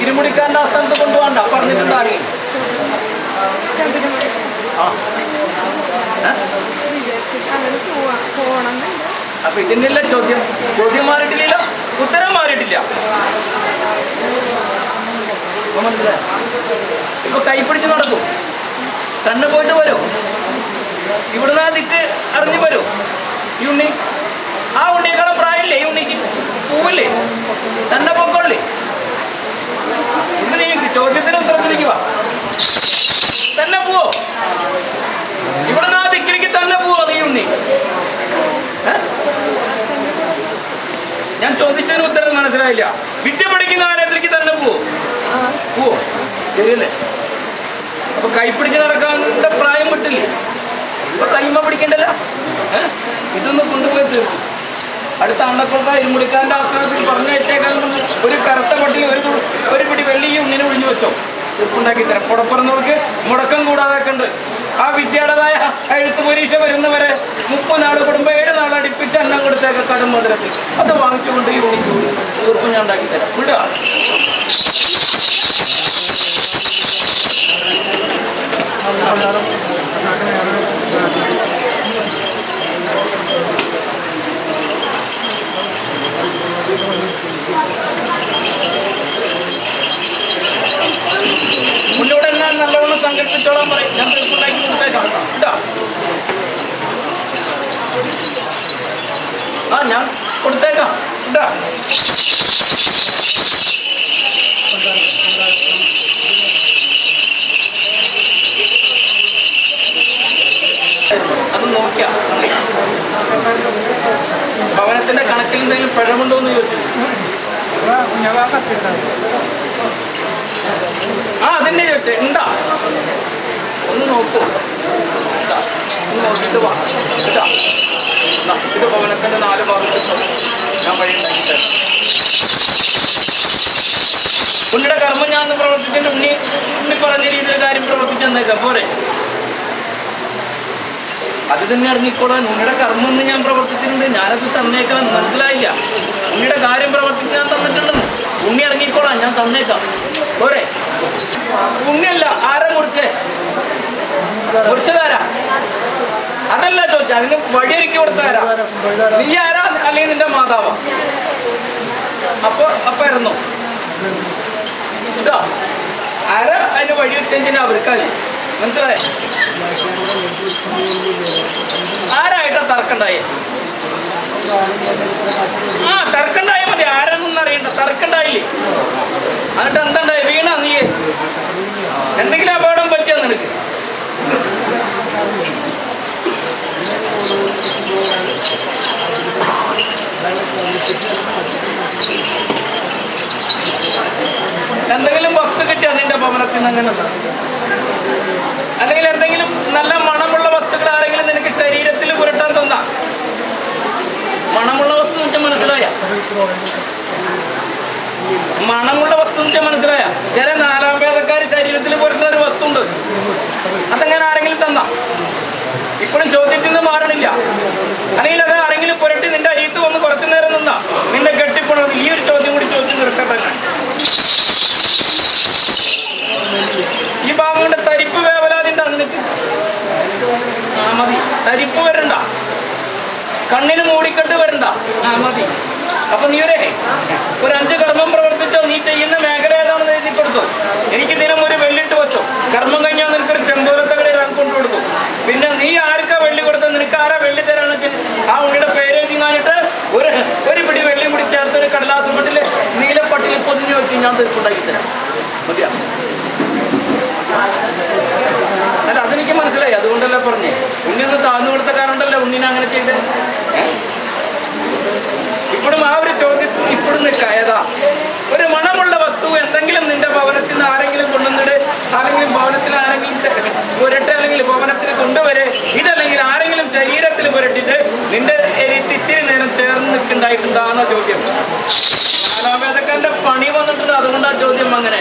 യഥാസ്ഥാനത്ത് കൊണ്ടുപോകണ്ട പറഞ്ഞിട്ടുണ്ട് അപ്പൊ ഇതിന്റെ ചോദ്യം? ചോദ്യം മാറിയിട്ടില്ലല്ലോ? ഉത്തരം മാറിയിട്ടില്ല. മനസ്സിലായോ? ഇപ്പൊ കൈപ്പിടിച്ച് നടക്കും. തന്നെ പോയിട്ട് വരും. ഇവിടുന്ന് ആ ദിക്ക് അറിഞ്ഞു വരും. ഈ ഉണ്ണി ആ ഉണ്ണിയേക്കാളും പ്രായമില്ലേ? ഈ ഉണ്ണിക്ക് പൂവില്ലേ? തന്നെ നീ ചോദ്യത്തിന് ഉത്തരം തിരിക്കുക തന്നെ പോവോ? ഇവിടെ ആ ദിക്കിലേക്ക് തന്നെ പോവോ നീ ഞാൻ ചോദിച്ചതിന് ഉത്തരം മനസ്സിലായില്ല. വിദ്യ പഠിക്കുന്ന കാര്യത്തിലേക്ക് തന്നെ പോവോ? പോവോ? ശരിയല്ലേ? അപ്പൊ കൈപ്പിടിച്ച് നടക്കാന്റെ പ്രായം വിട്ടില്ലേ? ഇപ്പൊ കൈമ പിടിക്കണ്ടല്ലോ? ഇതൊന്ന് കൊണ്ടുപോയി തീർക്കും. അടുത്ത അണ്ണപ്പുറത്ത ഇരുമുടിക്കാരന്റെ ആസ്ഥാനത്തിൽ പറഞ്ഞേറ്റേക്കാൻ ഒരു കറുത്ത പട്ടി ഒരു ഒരു പിടി വെള്ളിയും ഇങ്ങനെ ഒഴിഞ്ഞു വെച്ചോ. തീർപ്പുണ്ടാക്കി തരാം. പുറപ്പുറന്നവർക്ക് മുടക്കം കൂടാതെ ആ വിദ്യയുടേതായ എഴുത്ത് പരീക്ഷ വരുന്നവരെ മുപ്പത് നാൾ കൂടുമ്പോൾ ഏഴ് നാൾ അടുപ്പിച്ച് അന്നം കൊടുത്തേക്ക കടം മധുരത്തിൽ. അത് വാങ്ങിച്ചുകൊണ്ട് ഉണ്ണിക്ക് തീർപ്പ് ഞാൻ ഉണ്ടാക്കി തരാം. വിടുക ഞാൻ സംഘടിപ്പിച്ചോളാൻ പറയും ഞാൻ തീർപ്പുണ്ടാക്കി കൊടുത്തേക്കാം. ആ ഞാൻ കൊടുത്തേക്കാം. അത് നോക്കിയാ. ഭവനത്തിന്റെ കണക്കിൽ എന്തെങ്കിലും പിഴവുണ്ടോ എന്ന് ചോദിച്ചു. ആ അതിന്റെ ചോദിച്ചേ. ഉണ്ടാ ഒന്ന് നോക്കൂ. ഉണ്ടാ. ഒന്ന് നോക്കിയിട്ട് വാ. ഇത്. ഭവനത്തിന്റെ നാല് ഭാഗത്ത് ഞാൻ വഴി ഉണ്ടാക്കി തരാം. ഉണ്ണിയുടെ കർമ്മം ഞാൻ പ്രവർത്തിച്ചിട്ട് ഉണ്ണി ഉണ്ണി പറഞ്ഞ രീതിയിൽ കാര്യം പ്രവർത്തിച്ചു തന്നേക്കാം. പോരെ. അത് തന്നെ ഇറങ്ങിക്കോളാൻ ഉണ്ണിയുടെ കർമ്മം എന്ന് ഞാൻ പ്രവർത്തിച്ചിട്ടുണ്ട്. ഞാനത് തന്നേക്കാൻ മനസ്സിലായില്ല. ഉണ്ണിയുടെ കാര്യം പ്രവർത്തിച്ച് ഞാൻ തന്നിട്ടുണ്ടെന്ന്. ഉണ്ണി ഇറങ്ങിക്കോളാൻ ഞാൻ തന്നേക്കാം. പോരെ. ഉണ്ണിയല്ല ആരെ മുറിച്ചേ? മുറിച്ചതാരാ. അതല്ല ചോദിച്ച അതിന് വഴിയൊരുക്കി കൊടുത്താരാ നീ ആരാ? അല്ലെങ്കിൽ നിന്റെ മാതാവാ. അപ്പൊ അപ്പൊ ഇറന്നു ഇതാ. ആരാ അതിന് വഴി വെച്ചെഞ്ചിന് അവർക്കല്ലേ മനസ്സിലായോ? ആരായിട്ടാ തർക്കണ്ടായി? ആ തർക്കണ്ടായ മതി. ആരാന്നൊന്നും അറിയണ്ട. തർക്കണ്ടായില്ലേ? എന്നിട്ട് എന്താണ്ടായി വീണ നീ എന്തെങ്കിലും അപകടം പറ്റിയോ നിനക്ക് എന്തെങ്കിലും വസ്തു കിട്ടിയ അതിന്റെ ഭവനത്തിൽ നിന്ന് അങ്ങനെ അല്ലെങ്കിൽ എന്തെങ്കിലും നല്ല മണമുള്ള വസ്തുക്കൾ ആരെങ്കിലും നിനക്ക് ശരീരത്തിൽ പുരട്ടാൻ തന്ന. മണമുള്ള വസ്തു നിന്റെ മനസ്സിലായ? മണമുള്ള വസ്തു നിന്റെ മനസ്സിലായ? ചില നാലാം ഭേദക്കാർ ശരീരത്തിൽ പുരട്ടുന്ന ഒരു വസ്തു ഉണ്ട് അതെങ്ങനെ ആരെങ്കിലും തന്ന? ഇപ്പോഴും ചോദ്യത്തിൽ നിന്ന് മാറണില്ല. അല്ലെങ്കിൽ അത് ആരെങ്കിലും പുരട്ടി നിന്റെ അരിയത്ത് വന്ന് കുറച്ചു നേരം നിന്നാ നിന്നെ കെട്ടിപ്പോണത് ഈ ഒരു ചോദ്യം കൂടി ചോദ്യം നിർത്തട്ടെ ഞാൻ. ഈ ഭാഗം കൊണ്ട് തരിപ്പ് വേവലാതി ഉണ്ടാ നിനക്ക് ആ മതി തരിപ്പ് വരണ്ട. കണ്ണിന് മൂടിക്കെട്ട് വരണ്ട. ആ മതി. അപ്പൊ നീ ഒരേ ഒരു അഞ്ച് കർമ്മം പ്രവർത്തിച്ചോ നീ ചെയ്യുന്ന മേഖല ഏതാണെന്ന് എഴുതിപ്പെടുത്തു എനിക്ക് ദിനം ഒരു വെള്ളിട്ട് വെച്ചോ. കർമ്മം കഴിഞ്ഞാൽ നിനക്കൊരു ചെമ്പോലത്തകടെ ഞാൻ കൊണ്ടു കൊടുത്തു. പിന്നെ നീ ആർക്കാ വെള്ളി കൊടുത്തത്? നിനക്ക് ആരാ വെള്ളി തരാണെങ്കിൽ ആ ഉണ്ണിയുടെ പേര് എഴുതി കാണിട്ട് ഒരു ഒരു പിടി വെള്ളിയും കൂടി ചേർത്ത് ഒരു കടലാസം മട്ടിൽ നീലപ്പട്ടിയിൽ പൊതിഞ്ഞു വെച്ച് ഞാൻ തീർപ്പുണ്ടാക്കി തരാം. അങ്ങനെ ചെയ്ത്? ഇപ്പോഴും ആ ഒരു ചോദ്യത്തിൽ ഇപ്പോഴും നിൽക്കായതാ ഒരു മണമുള്ള വസ്തു എന്തെങ്കിലും നിന്റെ ഭവനത്തിൽ നിന്ന് ആരെങ്കിലും കൊണ്ടുവന്നിട്ട് ആരെങ്കിലും ഭവനത്തിൽ ആരെങ്കിലും പുരട്ടെ അല്ലെങ്കിൽ ഭവനത്തിൽ കൊണ്ടുവരെ ഇതല്ലെങ്കിൽ ആരെങ്കിലും ശരീരത്തിൽ പുരട്ടിട്ട് നിന്റെ ഇത്തിരി നേരം ചേർന്ന് നിൽക്കുണ്ടായിട്ടുണ്ടാകുന്ന ചോദ്യം. കലാവേദക്കാരന്റെ പണി വന്നിട്ടുണ്ട് അതുകൊണ്ടാ ചോദ്യം അങ്ങനെ.